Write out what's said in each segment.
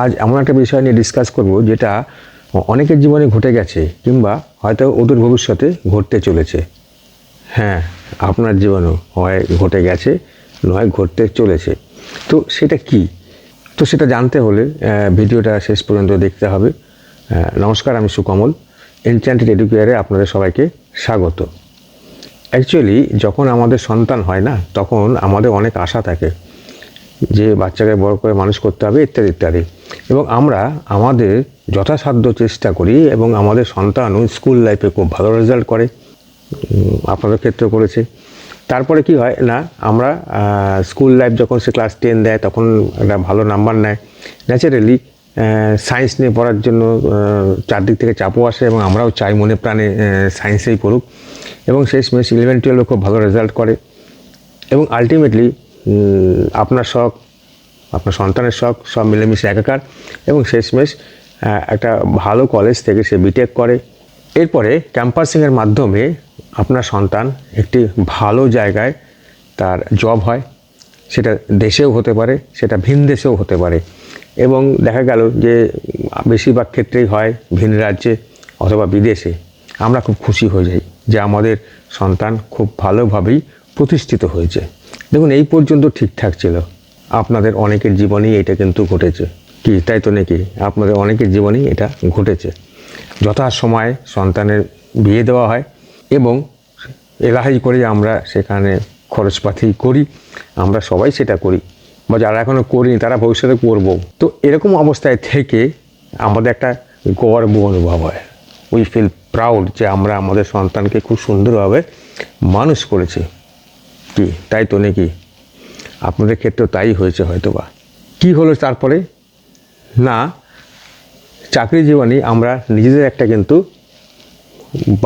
আজ এমন একটা বিষয় নিয়ে ডিসকাস করব যেটা অনেকের জীবনে ঘটে গেছে কিংবা হয়তো ওদের ভবিষ্যতে ঘটতে চলেছে। হ্যাঁ আপনার জীবনেও হয়, ঘটে গেছে, নয়, ঘটতে চলেছে। তো সেটা কি? তো সেটা জানতে হলে ভিডিওটা শেষ পর্যন্ত দেখতে হবে। নমস্কার, আমি সুকমল। এনচ্যান্টেড এডুকেয়ারে আপনাদের সবাইকে স্বাগত। অ্যাকচুয়ালি যখন আমাদের সন্তান হয় না, তখন আমাদের অনেক আশা থাকে। বাচ্চাকে বড় করে মানুষ করতে হবে, ইত্যাদি ইত্যাদি। এবং আমরা আমাদের যথাসাধ্য চেষ্টা করি এবং আমাদের সন্তানও স্কুল লাইফে খুব ভালো রেজাল্ট করে আপনাদের ক্ষেত্রে করেছে। তারপরে কি হয় না, আমরা স্কুল লাইফ যখন সে ক্লাস টেন দেয়, তখন একটা ভালো নাম্বার নেয়। ন্যাচারালি সায়েন্স নিয়ে পড়ার জন্য চারদিক থেকে চাপও আসে এবং আমরাও চাই মনে প্রাণে সায়েন্সেই পড়ুক এবং শেষমেশ ইলেভেন টুয়েলভে খুব ভালো রেজাল্ট করে। এবং আলটিমেটলি আপনার শখ, আপনার সন্তানের শখ, সব মিলেমিশে একাকার এবং শেষমেশ একটা ভালো কলেজ থেকে সে বিটেক করে। এরপরে ক্যাম্পাসিংয়ের মাধ্যমে আপনার সন্তান একটি ভালো জায়গায় তার জব হয়। সেটা দেশেও হতে পারে, সেটা ভিন দেশেও হতে পারে। এবং দেখা গেল যে বেশিরভাগ ক্ষেত্রেই হয় ভিন রাজ্যে অথবা বিদেশে। আমরা খুব খুশি হয়ে যাই যে আমাদের সন্তান খুব ভালোভাবেই প্রতিষ্ঠিত হয়েছে। দেখুন, এই পর্যন্ত ঠিকঠাক ছিল। আপনাদের অনেকের জীবনেই এটা কিন্তু ঘটেছে। কি, তাই তো নাকি? আপনাদের অনেকের জীবনেই এটা ঘটেছে। যথা সময় সন্তানের বিয়ে দেওয়া হয় এবং এলাহাই করে আমরা সেখানে খরচপাতি করি, আমরা সবাই সেটা করি। বা যারা এখনও করিনি, তারা ভবিষ্যতে করব। তো এরকম অবস্থায় থেকে আমাদের একটা গর্ব অনুভব হয়। উই ফিল প্রাউড যে আমরা আমাদের সন্তানকে খুব সুন্দরভাবে মানুষ করেছি। কি তাই তো নাকি? আপনাদের ক্ষেত্রেও তাই হয়েছে হয়তো বা কী হলো তারপরে? না, চাকরি জীবনে আমরা নিজেদের একটা কিন্তু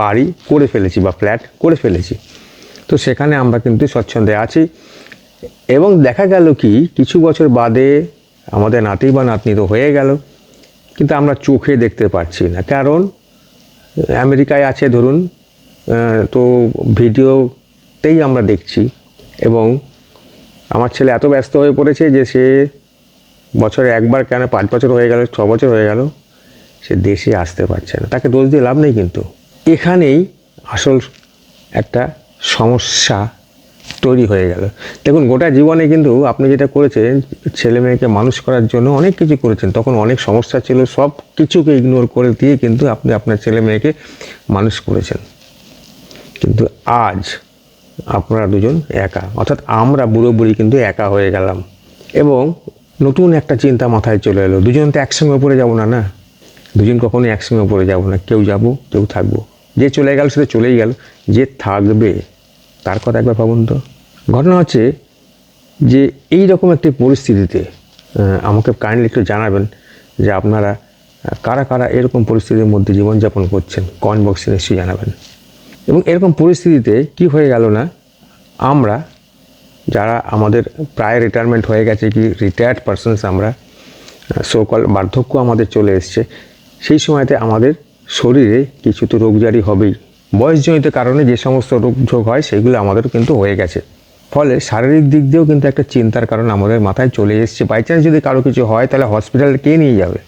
বাড়ি করে ফেলেছি বা ফ্ল্যাট করে ফেলেছি। তো সেখানে আমরা কিন্তু স্বচ্ছন্দে আছি। এবং দেখা গেল কি, কিছু বছর বাদে আমাদের নাতি বা নাতনি তো হয়ে গেল, কিন্তু আমরা চোখে দেখতে পাচ্ছি না। কারণ আমেরিকায় আছে, ধরুন তো তো ভিডিওতেই আমরা দেখছি এবং আমার ছেলে এত ব্যস্ত হয়ে পড়েছে যে সে বছরে একবার কেন পাঁচ বছর হয়ে গেল, ছ বছর হয়ে গেল, সে দেশে আসতে পারছে না। তাকে দোষ দিয়ে লাভ নেই কিন্তু। এখানেই আসল একটা সমস্যা তৈরি হয়ে গেল। দেখুন, গোটা জীবনে কিন্তু আপনি যেটা করেছেন, ছেলে মেয়েকে মানুষ করার জন্য অনেক কিছু করেছেন। তখন অনেক সমস্যা ছিল, সব কিছুকে ইগনোর করে দিয়ে কিন্তু আপনি আপনার ছেলে মেয়েকে মানুষ করেছেন। কিন্তু আজ আপনারা দুজন একা। অর্থাৎ আমরা বুড়ো বুড়ি কিন্তু একা হয়ে গেলাম। এবং নতুন একটা চিন্তা মাথায় চলে এলো, দুজন তো একসঙ্গে উপরে যাব না না? দুজন কখনোই একসঙ্গে উপরে যাব না, কেউ যাব, কেউ থাকব। যে চলে গেল সেটা চলেই গেল, যে থাকবে, তার কথা একবার ভাবুন তো। ঘটনা হচ্ছে যে এই রকম একটি পরিস্থিতিতে আমাকে কাইন্ডলি একটু জানাবেন যে আপনারা, কারা কারা এরকম পরিস্থিতির মধ্যে জীবনযাপন করছেন, কমেন্ট বক্সে নিশ্চয়ই জানাবেন। এবং এরকম পরিস্থিতিতে কি হয়ে গেল না? আমরা যারা আমাদের প্রায় রিটায়ারমেন্ট হয়ে গেছে, কি রিটায়ার্ড পারসনস আমরা সকল বার্ধক্য আমাদের চলে এসছে, সেই সময়তে আমাদের শরীরে কিছু তো রোগজারি হবেই। বয়সজনিত কারণে যে সমস্ত রোগ ঝোঁক হয়, সেগুলো আমাদেরও কিন্তু হয়ে গেছে। ফলে শারীরিক দিক দিয়েও কিন্তু একটা চিন্তার কারণ আমাদের মাথায় চলে এসছে। বাই চান্স যদি কারও কিছু হয়, তাহলে হসপিটালে কে নিয়ে যাবে?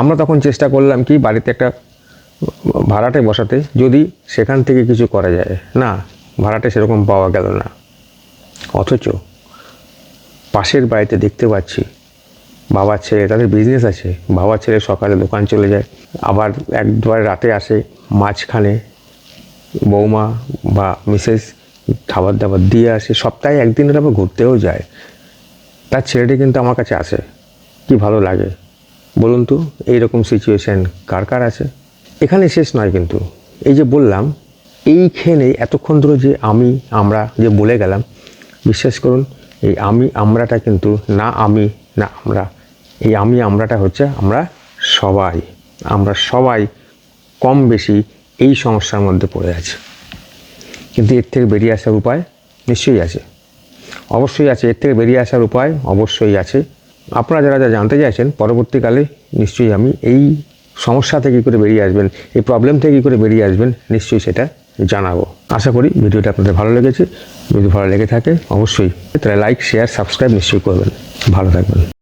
আমরা তখন চেষ্টা করলাম কি, বাড়িতে একটা ভাড়াটে বসাতে যদি সেখান থেকে কিছু করা যায়। না, ভাড়াটে সেরকম পাওয়া গেল না। অথচ পাশের বাড়িতে দেখতে পাচ্ছি, বাবার ছেলে, তাদের বিজনেস আছে, বাবার ছেলে সকালে দোকান চলে যায়, আবার একবার রাতে আসে মাঝখানে বৌমা বা মিসেস খাবার দাবার দিয়ে আসে, সপ্তাহে একদিনের আবার ঘুরতেও যায়। তার ছেলেটি কিন্তু আমার কাছে আসে, কি ভালো লাগে? বলুন তো, এইরকম সিচুয়েশান কার কার আছে? এখানে শেষ নয় কিন্তু। এই যে বললাম, এইখানে এতক্ষণ ধরে যে আমি, আমরা যে বলে গেলাম, বিশ্বাস করুন, এই আমি, আমরাটা কিন্তু না আমি, না আমরা, এই আমি, আমরাটা হচ্ছে আমরা সবাই। আমরা সবাই কম বেশি এই সমস্যার মধ্যে পড়ে আছি। কিন্তু এর থেকে বেরিয়ে আসার উপায় নিশ্চয়ই আছে। অবশ্যই আছে, এর থেকে বেরিয়ে আসার উপায় অবশ্যই আছে। আপনারা যারা যা জানতে চাইছেন, পরবর্তীকালে নিশ্চয়ই আমি এই সমস্যা থেকে কী করে বেরিয়ে আসবেন, এই প্রবলেম থেকে কী করে বেরিয়ে আসবেন, নিশ্চয়ই সেটা জানাব। আশা করি ভিডিওটা আপনাদের ভালো লেগেছে। যদি ভালো লেগে থাকে, অবশ্যই তাহলে লাইক শেয়ার সাবস্ক্রাইব নিশ্চয়ই করবেন। ভালো থাকবেন।